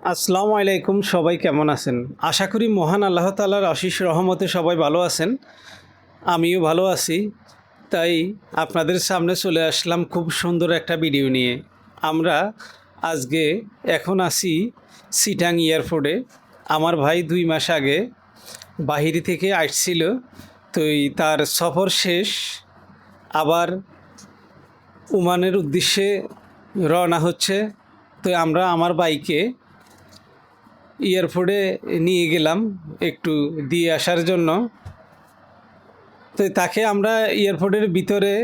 আসসালামু আলাইকুম, সবাই কেমন আছেন? আশা করি মহান আল্লাহ তালার আশিস রহমতে সবাই ভালো আছেন। আমিও ভালো আছি। তাই আপনাদের সামনে চলে আসলাম খুব সুন্দর একটা ভিডিও নিয়ে। আমরা আজকে এখন আছি সিটাং এয়ারপোর্টে। আমার ভাই দুই মাস আগে বাহিরে থেকে আসছিল। তো তার সফর শেষ। আবার উমানের উদ্দেশ্যে রওনা হচ্ছে। তো আমরা আমার বাইকে এয়ারপোর্টে নিয়ে গেলাম একটু দিয়ে আসার জন্য। তো তাকে আমরা এয়ারপোর্টের ভিতরে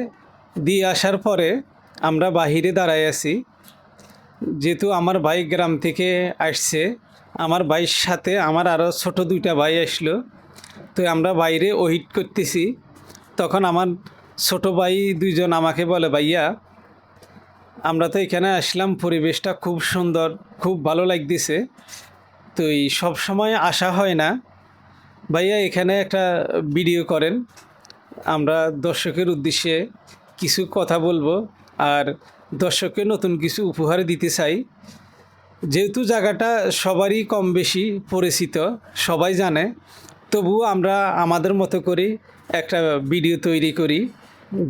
দিয়ে আসার পরে আমরা বাহিরে দাঁড়ায় আছি। যেহেতু আমার ভাই গ্রাম থেকে আসছে, আমার ভাইয়ের সাথে আমার আরও ছোট দুইটা ভাই আসলো। তো আমরা বাইরে ওহিট করতেছি। তখন আমার ছোট ভাই দুইজন আমাকে বলে, ভাইয়া, আমরা তো এখানে আসলাম, পরিবেশটা খুব সুন্দর, খুব ভালো লাগতেছে। তো এই সব সময় আসা হয় না। ভাইয়া এখানে একটা ভিডিও করেন। আমরা দর্শকের উদ্দেশ্যে কিছু কথা বলব আর দর্শককে নতুন কিছু উপহার দিতে চাই। যেহেতু জায়গাটা সবারই কম বেশি পরিচিত, সবাই জানে, তবুও আমরা আমাদের মতো করে একটা ভিডিও তৈরি করি।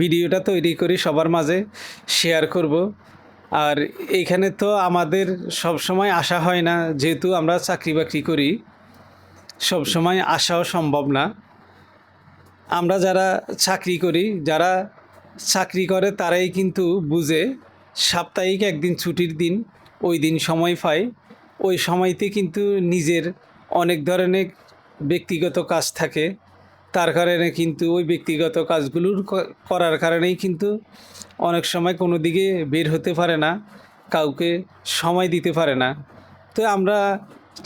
ভিডিওটা তৈরি করি সবার মাঝে শেয়ার করব। আর এইখানে তো আমাদের সব সময় আসা হয় না, যেহেতু আমরা চাকরি বাকরি করি, সব সময় আসাও সম্ভব না। আমরা যারা চাকরি করি, যারা চাকরি করে তারাই কিন্তু বুঝে, সাপ্তাহিক একদিন ছুটির দিন, ওই দিন সময় পায়। ওই সময়তে কিন্তু নিজের অনেক ধরনের ব্যক্তিগত কাজ থাকে। তার কারণে কিন্তু ওই ব্যক্তিগত কাজগুলোর করার কারণেই কিন্তু অনেক সময় কোনো দিকে বের হতে পারে না, কাউকে সময় দিতে পারে না। তো আমরা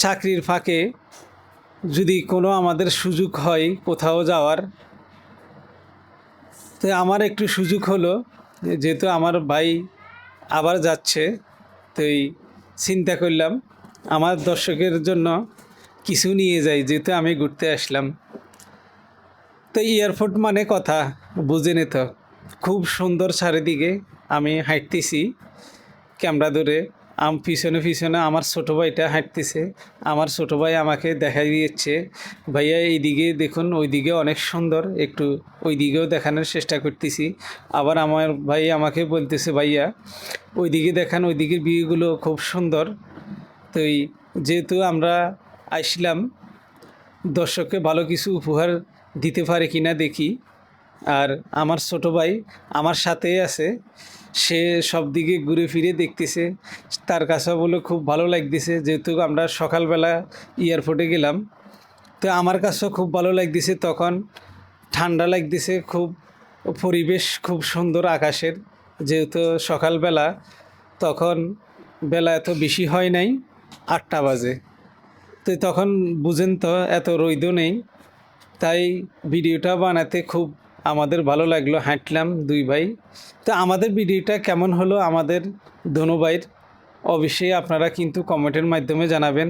চাকরির ফাঁকে যদি কোনো আমাদের সুযোগ হয় কোথাও যাওয়ার, তো আমার একটু সুযোগ হলো, যেহেতু আমার ভাই আবার যাচ্ছে, তো এই চিন্তা করলাম, আমার দর্শকের জন্য কিছু নিয়ে যাই, যেহেতু আমি ঘুরতে আসলাম। তো এয়ারপোর্ট মানে কথা, বুঝে তো। খুব সুন্দর চারিদিকে আমি হাঁটতেছি, ক্যামেরা ধরে। আম পিছনে পিছনে আমার ছোটো ভাইটা হাঁটতেছে, আমার ছোটো ভাই আমাকে দেখাই দিচ্ছে। ভাইয়া এইদিকে দেখুন, ওইদিকে অনেক সুন্দর, একটু ওই দিকেও দেখানোর চেষ্টা করতেছি। আবার আমার ভাই আমাকে বলতেছে, ভাইয়া, ওইদিকে দেখান, ওইদিকের বিয়েগুলো খুব সুন্দর। তো যেহেতু আমরা আসলাম, দর্শককে ভালো কিছু উপহার দিতে পারে কি না দেখি। আর আমার ছোট ভাই আমার সাথেই আছে। সে সব দিকে ঘুরে ফিরে দেখতেছে। তার কাছে বলে খুব ভালো লাগতেছে। যেহেতু আমরা সকালবেলা এয়ারপোর্টে গেলাম, তো আমার কাছেও খুব ভালো লাগতেছে। তখন ঠান্ডা লাগতেছে, খুব পরিবেশ খুব সুন্দর আকাশের। যেহেতু সকালবেলা, তখন বেলা এত বেশি হয় নাই, আটটা বাজে। তো তখন বুঝেন তো, এত রৈদ নেই। তাই ভিডিওটা বানাতে খুব আমাদের ভালো লাগল, হাঁটলাম দুই ভাই। তো আমাদের ভিডিওটা কেমন হলো আমাদের ধনু ভাইয়ের? অবশ্যই আপনারা কিন্তু কমেন্টের মাধ্যমে জানাবেন।